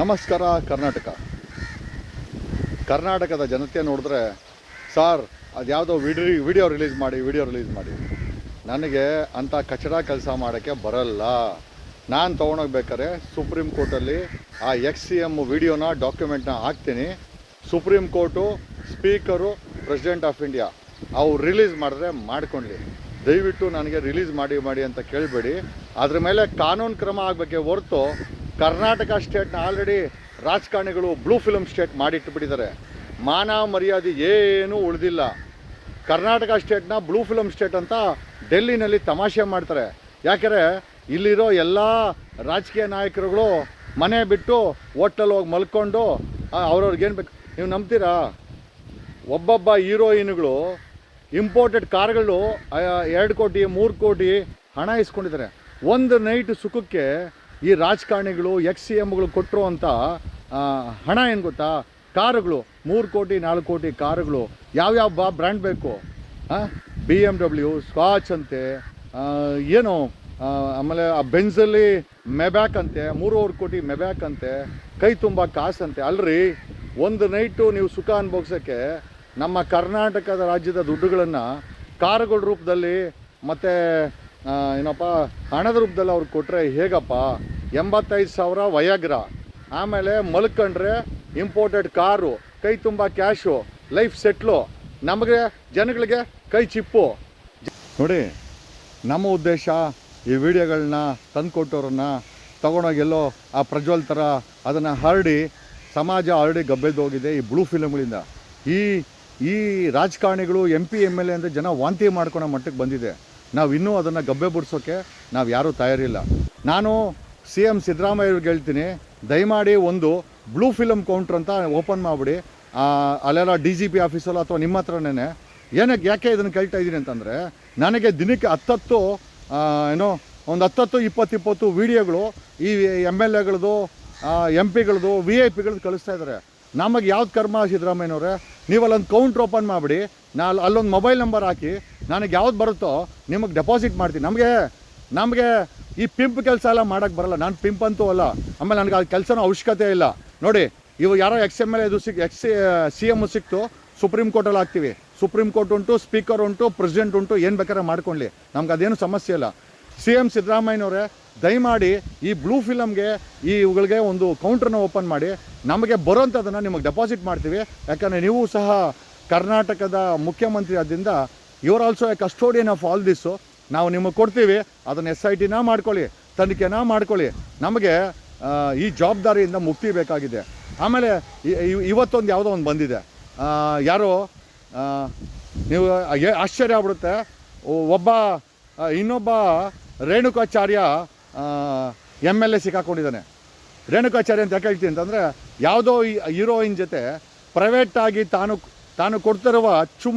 ನಮಸ್ಕಾರ, ಕರ್ನಾಟಕ. ಕರ್ನಾಟಕದ ಜನತೆ ನೋಡಿದ್ರೆ, ಸಾರ್ ಅದು ಯಾವುದೋ ವಿಡಿಯೋ ವಿಡಿಯೋ ರಿಲೀಸ್ ಮಾಡಿ, ವಿಡಿಯೋ ರಿಲೀಸ್ ಮಾಡಿ. ನನಗೆ ಅಂಥ ಕಚಡ ಕೆಲಸ ಮಾಡೋಕ್ಕೆ ಬರಲ್ಲ. ನಾನು ತೊಗೊಂಡೋಗ್ಬೇಕಾದ್ರೆ ಸುಪ್ರೀಂ ಕೋರ್ಟಲ್ಲಿ ಆ ಎಕ್ಸ್ ಸಿ ಎಂ ವಿಡಿಯೋನ, ಡಾಕ್ಯುಮೆಂಟ್ನ ಹಾಕ್ತೀನಿ. Supreme court, speaker, president of India ಅವ್ರು ರಿಲೀಸ್ ಮಾಡಿದ್ರೆ ಮಾಡ್ಕೊಳ್ಳಿ. ದಯವಿಟ್ಟು ನನಗೆ ರಿಲೀಸ್ ಮಾಡಿ ಮಾಡಿ ಅಂತ ಕೇಳಬೇಡಿ. ಅದ್ರ ಮೇಲೆ ಕಾನೂನು ಕ್ರಮ ಆಗಬೇಕೆ ಹೊರತು ಕರ್ನಾಟಕ ಸ್ಟೇಟ್ನ ಆಲ್ರೆಡಿ ರಾಜಕಾರಣಿಗಳು ಬ್ಲೂ ಫಿಲಮ್ ಸ್ಟೇಟ್ ಮಾಡಿಟ್ಬಿಟ್ಟಿದ್ದಾರೆ ಮಾನ ಮರ್ಯಾದೆ ಏನೂ ಉಳಿದಿಲ್ಲ. ಕರ್ನಾಟಕ ಸ್ಟೇಟ್ನ ಬ್ಲೂ ಫಿಲಮ್ ಸ್ಟೇಟ್ ಅಂತ ಡೆಲ್ಲಿನಲ್ಲಿ ತಮಾಷೆ ಮಾಡ್ತಾರೆ. ಯಾಕೆಂದರೆ ಇಲ್ಲಿರೋ ಎಲ್ಲ ರಾಜಕೀಯ ನಾಯಕರುಗಳು ಮನೆ ಬಿಟ್ಟು ಹೋಟ್ಲಲ್ಲಿ ಹೋಗಿ ಮಲ್ಕೊಂಡು ಅವ್ರವ್ರಿಗೇನು ಬೇಕು? ನೀವು ನಂಬ್ತೀರಾ? ಒಬ್ಬೊಬ್ಬ ಹೀರೋಯಿನ್ಗಳು ಇಂಪೋರ್ಟೆಡ್ ಕಾರ್ಗಳು ಎರಡು ಕೋಟಿ, ಮೂರು ಕೋಟಿ ಹಣ ಇಸ್ಕೊಂಡಿದ್ದಾರೆ. ಒಂದು ನೈಟ್ ಸುಖಕ್ಕೆ ಈ ರಾಜಕಾರಣಿಗಳು ಎಕ್ಸ್ ಸಿ ಎಮ್ಗಳು ಕೊಟ್ಟರು ಅಂತ ಹಣ ಏನು ಗೊತ್ತಾ? ಕಾರುಗಳು, ಮೂರು ಕೋಟಿ, ನಾಲ್ಕು ಕೋಟಿ ಕಾರುಗಳು, ಯಾವ್ಯಾವ ಬಾ ಬ್ರ್ಯಾಂಡ್ ಬೇಕು? ಬಿ ಎಂ ಡಬ್ಲ್ಯೂ ಸ್ಕಾಚ್ ಅಂತೆ ಏನು ಆಮೇಲೆ ಆ ಬೆಂಜಲ್ಲಿ ಮೆಬ್ಯಾಕ್ ಅಂತೆ, ಮೂರುವರೆ ಕೋಟಿ ಮೆಬ್ಯಾಕ್ ಅಂತೆ, ಕೈ ತುಂಬ ಕಾಸಂತೆ ಅಲ್ರಿ, ಒಂದು ನೈಟು ನೀವು ಸುಖ ಅನುಭವಿಸೋಕ್ಕೆ ನಮ್ಮ ಕರ್ನಾಟಕದ ರಾಜ್ಯದ ದುಡ್ಡುಗಳನ್ನು ಕಾರುಗಳ ರೂಪದಲ್ಲಿ ಮತ್ತು ಏನಪ್ಪ, ಹಣದ ರೂಪದಲ್ಲಿ ಅವ್ರಿಗೆ ಕೊಟ್ಟರೆ ಹೇಗಪ್ಪ? ಎಂಬತ್ತೈದು ಸಾವಿರ ವಯಾಗ್ರ. ಆಮೇಲೆ ಮಲ್ಕೊಂಡ್ರೆ ಇಂಪೋರ್ಟೆಡ್ ಕಾರು, ಕೈ ತುಂಬ ಕ್ಯಾಶು ಲೈಫ್ ಸೆಟ್ಲು ನಮಗೆ, ಜನಗಳಿಗೆ ಕೈ ಚಿಪ್ಪು. ನೋಡಿ, ನಮ್ಮ ಉದ್ದೇಶ ಈ ವಿಡಿಯೋಗಳನ್ನ ತಂದುಕೊಟ್ಟವ್ರನ್ನ ತಗೊಂಡೋಗೆಲ್ಲೋ ಆ ಪ್ರಜ್ವಲ್ ಥರ ಅದನ್ನು ಹರಡಿ ಸಮಾಜ ಹರಡಿ ಗಬ್ಬೆದ್ದು ಹೋಗಿದೆ ಈ ಬ್ಲೂ ಫಿಲಮ್ಗಳಿಂದ ಈ ಈ ರಾಜಕಾರಣಿಗಳು M P M L A ಅಂದರೆ ಜನ ವಾಂತಿ ಮಾಡ್ಕೊಳೋ ಮಟ್ಟಕ್ಕೆ ಬಂದಿದೆ. ನಾವು ಇನ್ನೂ ಅದನ್ನು ಗಬ್ಬೆ ಬಿಡ್ಸೋಕ್ಕೆ ನಾವು ಯಾರೂ ತಯಾರಿಲ್ಲ. ನಾನು ಸಿ ಎಂ ಸಿದ್ದರಾಮಯ್ಯವ್ರಿಗೆ ಹೇಳ್ತೀನಿ, ದಯಮಾಡಿ ಒಂದು ಬ್ಲೂ ಫಿಲಮ್ ಕೌಂಟ್ರ್ ಅಂತ ಓಪನ್ ಮಾಡಿಬಿಡಿ. ಅಲ್ಲೆಲ್ಲ ಡಿ ಜಿ ಪಿ ಆಫೀಸಲ್ಲೋ ಅಥವಾ ನಿಮ್ಮ ಹತ್ರನೇ ಏನಕ್ಕೆ, ಯಾಕೆ ಇದನ್ನು ಕೇಳ್ತಾ ಇದ್ದೀನಿ ಅಂತಂದರೆ, ನನಗೆ ದಿನಕ್ಕೆ ಹತ್ತತ್ತು ಏನೋ ಒಂದು ಹತ್ತತ್ತು ಇಪ್ಪತ್ತು ಇಪ್ಪತ್ತು ವೀಡಿಯೋಗಳು ಈ ಎಂ ಎಲ್ ಎಗಳದು ಎಂ ಪಿಗಳದು, ವಿ ಐ ಪಿಗಳದ್ದು ಕಳಿಸ್ತಾ ಇದ್ದಾರೆ ನಮಗೆ ಯಾವ್ದು ಕರ್ಮ ಸಿದ್ದರಾಮಯ್ಯನವ್ರೆ? ನೀವು ಅಲ್ಲೊಂದು ಕೌಂಟ್ರ್ ಓಪನ್ ಮಾಡಿಬಿಡಿ. ನಾ ಅಲ್ಲೊಂದು ಮೊಬೈಲ್ ನಂಬರ್ ಹಾಕಿ ನನಗೆ ಯಾವ್ದು ಬರುತ್ತೋ ನಿಮಗೆ ಡೆಪಾಸಿಟ್ ಮಾಡ್ತೀನಿ. ನಮಗೆ ನಮಗೆ ಈ ಪಿಂಪ್ ಕೆಲಸ ಎಲ್ಲ ಮಾಡೋಕ್ಕೆ ಬರಲ್ಲ. ನಾನು ಪಿಂಪ್ ಅಂತೂ ಅಲ್ಲ. ಆಮೇಲೆ ನನಗೆ ಆ ಕೆಲಸನೂ ಅವಶ್ಯಕತೆ ಇಲ್ಲ. ನೋಡಿ, ಇವು ಯಾರೋ ಎಕ್ಸ್ ಎಂ ಎಲ್ ಇದು ಸಿಕ್ ಎಕ್ಸ್ ಸಿ ಎಂ ಸಿಕ್ತು ಸುಪ್ರೀಂ ಕೋರ್ಟಲ್ಲಿ ಹಾಕ್ತೀವಿ. ಸುಪ್ರೀಂ ಕೋರ್ಟ್ ಉಂಟು ಸ್ಪೀಕರ್ ಉಂಟು ಪ್ರೆಸಿಡೆಂಟ್ ಉಂಟು, ಏನು ಬೇಕಾದ್ರೆ ಮಾಡ್ಕೊಳ್ಳಿ. ನಮ್ಗೆ ಅದೇನು ಸಮಸ್ಯೆ ಇಲ್ಲ. ಸಿ ಎಂ ಸಿದ್ದರಾಮಯ್ಯನವರೇ, ದಯಮಾಡಿ ಈ ಬ್ಲೂ ಫಿಲಮ್ಗೆ ಈ ಇವುಗಳಿಗೆ ಒಂದು ಕೌಂಟ್ರನ್ನ ಓಪನ್ ಮಾಡಿ. ನಮಗೆ ಬರೋಂಥದ್ದನ್ನು ನಿಮಗೆ ಡೆಪಾಸಿಟ್ ಮಾಡ್ತೀವಿ. ಯಾಕಂದರೆ ನೀವು ಸಹ ಕರ್ನಾಟಕದ ಮುಖ್ಯಮಂತ್ರಿ ಆದ್ದರಿಂದ your also a custodian of all this ನಾವು ನಿಮಗೆ ಕೊಡ್ತೀವಿ, ಅದನ್ನು ಎಸ್ ಐ ಟಿನ ಮಾಡ್ಕೊಳ್ಳಿ, ತನಿಖೆನ ಮಾಡ್ಕೊಳ್ಳಿ. ನಮಗೆ ಈ ಜವಾಬ್ದಾರಿಯಿಂದ ಮುಕ್ತಿ ಬೇಕಾಗಿದೆ. ಆಮೇಲೆ ಇವತ್ತೊಂದು ಯಾವುದೋ ಒಂದು ಬಂದಿದೆ. ಯಾರೋ ನೀವು ಆಶ್ಚರ್ಯ ಆಗ್ಬಿಡುತ್ತೆ. ಒಬ್ಬ ಇನ್ನೊಬ್ಬ ರೇಣುಕಾಚಾರ್ಯ ಎಂ ಎಲ್ ಎ ಸಿಕ್ಕಾಕೊಂಡಿದ್ದಾನೆ. ರೇಣುಕಾಚಾರ್ಯ ಅಂತ ಯಾಕೆ ಹೇಳ್ತೀನಿ ಅಂತಂದರೆ, ಯಾವುದೋ ಹೀರೋಯಿನ್ ಜೊತೆ ಪ್ರೈವೇಟಾಗಿ ತಾನು ತಾನು ಕೊಡ್ತಿರುವ ಚುಮ್